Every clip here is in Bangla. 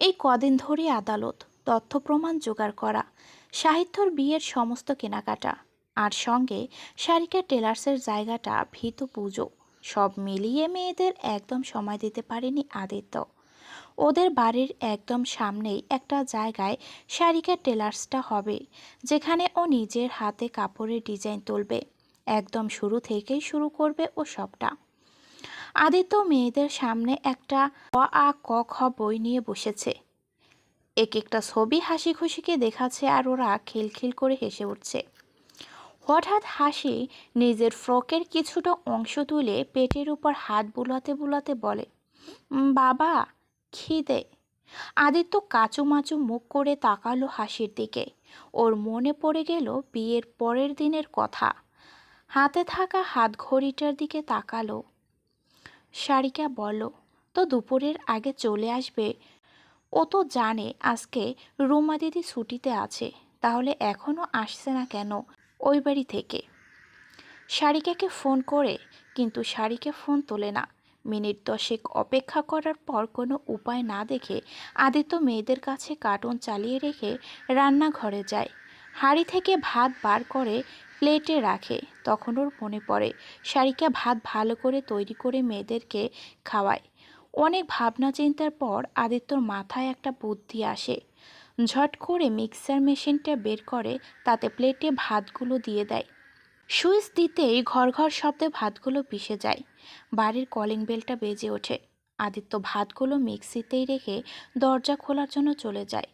এই কদিন ধরে আদালত তথ্য প্রমাণ জোগাড় করা, সাহিত্যর বিয়ের সমস্ত কেনাকাটা, আর সঙ্গে সারিকা টেলার্সের জায়গাটা, ভীত পুজো, সব মিলিয়ে মেয়েদের একদম সময় দিতে পারেনি আদিত্য। ওদের বাড়ির একদম সামনেই একটা জায়গায় সারিকা টেলার্সটা হবে, যেখানে ও নিজের হাতে কাপড়ের ডিজাইন তুলবে। একদম শুরু থেকেই শুরু করবে ও সবটা। আদিত্য মেয়েদের সামনে একটা অ আ ক খ বই নিয়ে বসেছে। এক একটা ছবি হাসি খুশিকে দেখাচ্ছে আর ওরা খিলখিল করে হেসে উঠছে। হঠাৎ হাসি নিজের ফ্রকের কিছুটা অংশ তুলে পেটের উপর হাত বুলাতে বুলাতে বলে বাবা, খিদে। আদিত্য কাচুমাচু মুখ করে তাকালো হাসির দিকে। ওর মনে পড়ে গেল বিয়ের পরের দিনের কথা। হাতে থাকা হাত ঘড়িটার দিকে তাকালো। সারিকা বলল তো দুপুরের আগে চলে আসবে। ও তো জানে আজকে রুমা দিদি ছুটিতে আছে, তাহলে এখনও আসছে না কেন ওই বাড়ি থেকে? সারিকাকে ফোন করে, কিন্তু সারিকা ফোন তোলে না। মিনিট দশেক অপেক্ষা করার পর কোনো উপায় না দেখে আদিত্য মেয়েদের কাছে কার্টুন চালিয়ে রেখে রান্নাঘরে যায়। হাঁড়ি থেকে ভাত বার করে প্লেটে রাখে। তখন ওর মনে পড়ে সারিকা ভাত ভালো করে তৈরি করে মেয়েদেরকে খাওয়ায়। অনেক ভাবনা চিন্তার পর আদিত্যর মাথায় একটা বুদ্ধি আসে। ঝট করে মিক্সার মেশিনটা বের করে তাতে প্লেটে ভাতগুলো দিয়ে দেয়। সুইচ দিতেই ঘর ঘর শব্দে ভাতগুলো পিষে যায়। বাড়ির কলিং বেলটা বেজে ওঠে। আদিত্য ভাতগুলো মিক্সিতেই রেখে দরজা খোলার জন্য চলে যায়।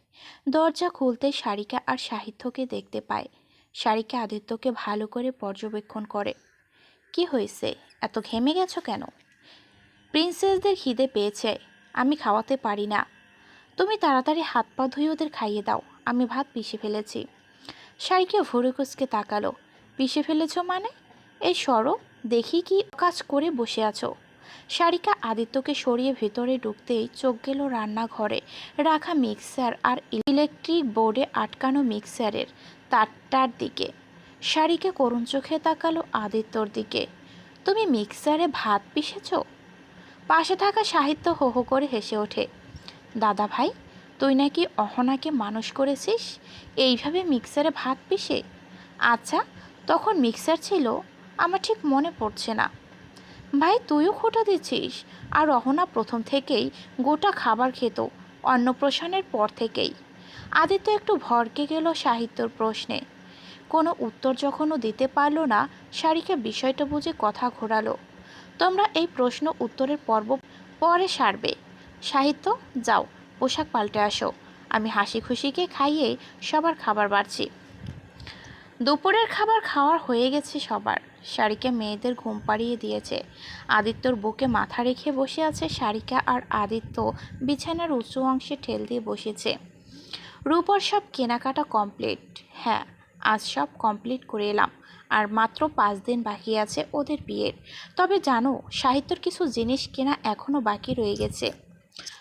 দরজা খুলতে সারিকা আর সাহিত্যকে দেখতে পায়। সারিকা আদিত্যকে ভালো করে পর্যবেক্ষণ করে। কি হয়েছে? এত ঘেমে গেছো কেন? প্রিন্সেসদের খিদে পেয়েছে। আমি খাওয়াতে পারি না। তুমি তাড়াতাড়ি হাত পা ধুয়ে ওদের খাইয়ে দাও। আমি ভাত পিষে ফেলেছি। সারিকা ভুরু কুচকে তাকালো। পিষে ফেলেছ মানে? এই সরো, দেখি কি কাজ করে বসে আছো। সারিকা আদিত্যকে সরিয়ে ভেতরে ঢুকতেই চোখ গেল রান্নাঘরে। রাখা মিক্সার আর ইলেকট্রিক বোর্ডে আটকানো মিক্সারের তারটার দিকে। সারিকা করুণ চোখে তাকালো আদিত্যর দিকে। তুমি মিক্সারে ভাত পিষেছো? পাশে থাকা সাহিত্য হো হো করে হেসে ওঠে। দাদা ভাই, তুই নাকি অহনাকে মানুষ করেছিস? এইভাবে মিক্সারে ভাত পিষে? আচ্ছা তখন মিক্সার ছিল, আমার ঠিক মনে পড়ছে না। ভাই, তুইও খোটা দিচ্ছিস। আর অহনা প্রথম থেকেই গোটা খাবার খেত, অন্নপ্রাশনের পর থেকেই। আদিত্য একটু ভরকে গেল সাহিত্যর প্রশ্নে। কোনো উত্তর যখনও দিতে পারল না, সারিকা বিষয়টা বুঝে কথা ঘোরালো। তোমরা এই প্রশ্ন উত্তরের পর্ব পরে সারবে। সাহিত্য, যাও, পোশাক পাল্টে আসো। আমি হাসি খুশিকে খাইয়ে সবার খাবার বাড়ছি। দুপুরের খাবার খাওয়ার হয়ে গেছে সবার। সারিকা মেয়েদের ঘুম পাড়িয়ে দিয়েছে। আদিত্যর বুকে মাথা রেখে বসে আছে সারিকা আর আদিত্য। বিছানার উঁচু অংশে ঠেল দিয়ে বসেছে। রূপর সব কেনাকাটা কমপ্লিট। হ্যাঁ আজ সব কমপ্লিট করে এলাম। আর মাত্র পাঁচ দিন বাকি আছে ওদের বিয়ের। তবে জানো, সাহিত্যর কিছু জিনিস কেনা এখনও বাকি রয়ে গেছে।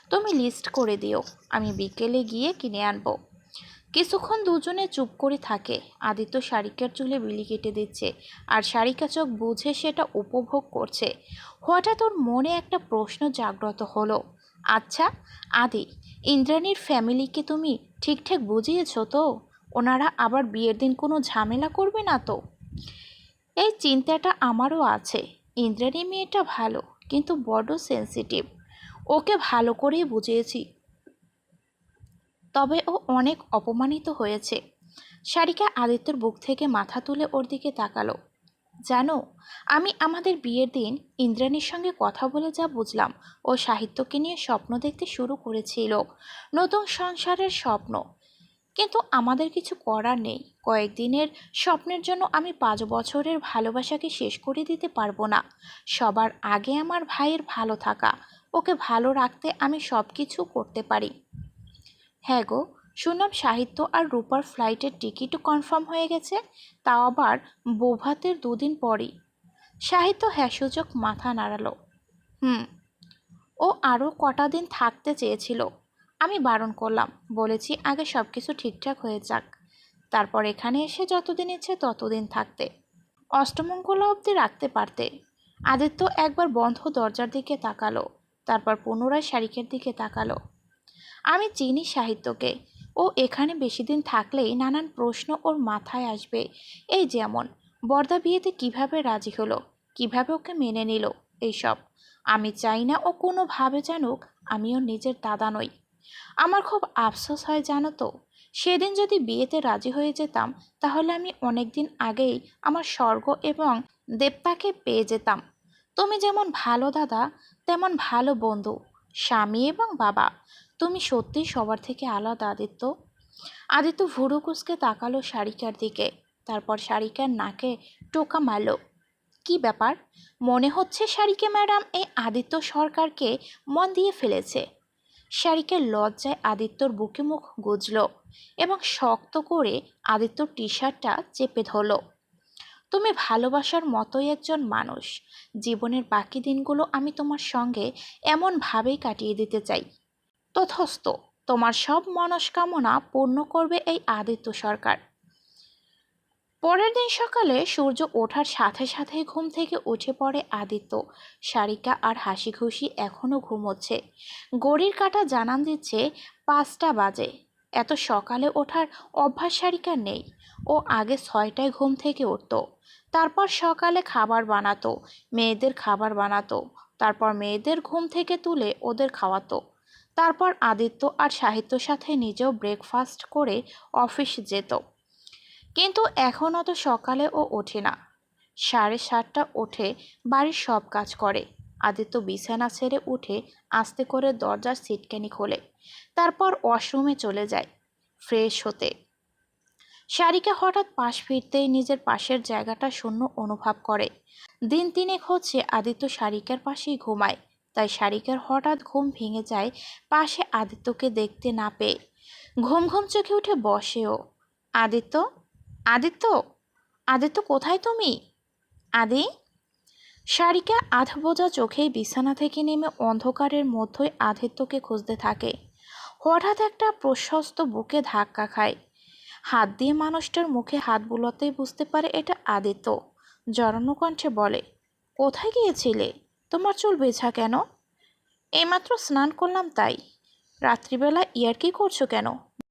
তুমি লিস্ট করে দিও। আমি বিকেলে গিয়ে কিনে আনব। কিছুক্ষণ দুজনে চুপ করে থাকে। আদিত্য শারিকার চুলে বিলি কেটে দিচ্ছে আর শারিকা চোখ বুঝে সেটা উপভোগ করছে। হঠাৎ ওর মনে একটা প্রশ্ন জাগ্রত হলো আচ্ছা আদি, ইন্দ্রাণীর ফ্যামিলিকে তুমি ঠিকঠাক বুঝিয়েছো তো? ওনারা আবার বিয়ের দিন কোনো ঝামেলা করবে না তো? এই চিন্তাটা আমারও আছে। ইন্দ্রাণী মেয়েটা ভালো, কিন্তু বড্ড সেন্সিটিভ। ওকে ভালো করেই বুঝিয়েছি। তবে ও অনেক অপমানিত হয়েছে। সারিকা আদিত্যর বুক থেকে মাথা তুলে ওর দিকে তাকালো। জানো, আমি আমাদের বিয়ের দিন ইন্দ্রাণীর সঙ্গে কথা বলে যা বুঝলাম, ও সাহিত্যকে নিয়ে স্বপ্ন দেখতে শুরু করেছিল। নতুন সংসারের স্বপ্ন। কিন্তু আমাদের কিছু করার নেই। কয়েকদিনের স্বপ্নের জন্য আমি পাঁচ বছরের ভালোবাসাকে শেষ করে দিতে পারব না। সবার আগে আমার ভাইয়ের ভালো থাকা। ওকে ভালো রাখতে আমি সব কিছু করতে পারি। হ্যাঁ গো, শুনলাম সাহিত্য আর রূপার ফ্লাইটের টিকিটও কনফার্ম হয়ে গেছে, তাও আবার বোভাতের দুদিন পরই। সাহিত্য হ্যাঁ সূচক মাথা নাড়ালো। হুম, ও আরও কটা দিন থাকতে চেয়েছিল, আমি বারণ করলাম, বলেছি আগে সব কিছু ঠিকঠাক হয়ে যাক। তারপর এখানে এসে যতদিন ইচ্ছে ততদিন থাকতে। অষ্টমঙ্গলা অবধি রাখতে পারতে। আদিত্য একবার বন্ধ দরজার দিকে তাকালো, তারপর পুনরায় শারিকের দিকে তাকালো। আমি চিনি সাহিত্যকে। ও এখানে বেশি দিন থাকলেই নানান প্রশ্ন ওর মাথায় আসবে। এই যেমন, বর্দা বিয়েতে কীভাবে রাজি হলো? কীভাবে ওকে মেনে নিল? এইসব। আমি চাই না ও কোনোভাবে জানুক আমি ওর নিজের দাদা নই। আমার খুব আফসোস হয় জানো তো? সেদিন যদি বিয়েতে রাজি হয়ে যেতাম, তাহলে আমি অনেক দিন আগেই আমার স্বর্গ এবং দেবতাকে পেয়ে যেতাম। তুমি যেমন ভালো দাদা, তেমন ভালো বন্ধু, স্বামী এবং বাবা। তুমি সত্যি সবার থেকে আলাদা আদিত্য। আদিত্য ভুরু কুসকে তাকালো শারিকার দিকে, তারপর শারিকার নাকে টোকা মারল। কি ব্যাপার? মনে হচ্ছে শারিকা ম্যাডাম এই আদিত্য সরকারকে মন দিয়ে ফেলেছে। শারিকের লজ্জায় আদিত্যর বুকে মুখ গুজল এবং শক্ত করে আদিত্যর টি শার্টটা চেপে ধরল। তুমি ভালোবাসার মতোই একজন মানুষ। জীবনের বাকি দিনগুলো আমি তোমার সঙ্গে এমনভাবেই কাটিয়ে দিতে চাই। তথস্থ। তোমার সব মনস্কামনা পূর্ণ করবে এই আদিত্য সরকার। পরের দিন সকালে সূর্য ওঠার সাথে সাথে ঘুম থেকে উঠে পড়ে আদিত্য। সারিকা আর হাসি খুশি এখনও ঘুমোচ্ছে। গড়ির কাটা জানান দিচ্ছে পাঁচটা বাজে। এত সকালে ওঠার অভ্যাস সারিকার নেই। ও আগে ছয়টায় ঘুম থেকে উঠতো। তারপর সকালে খাবার বানাতো, মেয়েদের খাবার বানাতো, তারপর মেয়েদের ঘুম থেকে তুলে ওদের খাওয়াতো। তারপর আদিত্য আর সাহিত্যর সাথে নিজেও ব্রেকফাস্ট করে অফিস যেত। কিন্তু এখন অত সকালে ও ওঠে না। সাড়ে সাতটা ওঠে, বাড়ির সব কাজ করে। আদিত্য বিছানা ছেড়ে উঠে আস্তে করে দরজার সিটকানি খোলে। তারপর ওয়াশরুমে চলে যায় ফ্রেশ হতে। শারিকা হঠাৎ পাশ ফিরতেই নিজের পাশের জায়গাটা শূন্য অনুভব করে। দিন তিনেক হচ্ছে আদিত্য শারিকার পাশেই ঘুমায়। তাই শারিকার হঠাৎ ঘুম ভেঙে যায় পাশে আদিত্যকে দেখতে না পেয়ে। ঘুম ঘুম চোখে উঠে বসেও। আদিত্য? আদিত্য? আদিত্য, কোথায় তুমি? আদি? শারিকা আধ বোঝা চোখেই বিছানা থেকে নেমে অন্ধকারের মধ্যেই আদিত্যকে খুঁজতে থাকে। হঠাৎ একটা প্রশস্ত বুকে ধাক্কা খায়। হাত দিয়ে মানুষটার মুখে হাত বুলাতেই বুঝতে পারে এটা আদিত্য। জড়ানো কণ্ঠে বলে, কোথায় গিয়েছিলে? তোমার চুল ভেজা কেন? এইমাত্র স্নান করলাম তাই। রাত্রিবেলা ইয়ার কি করছ কেন?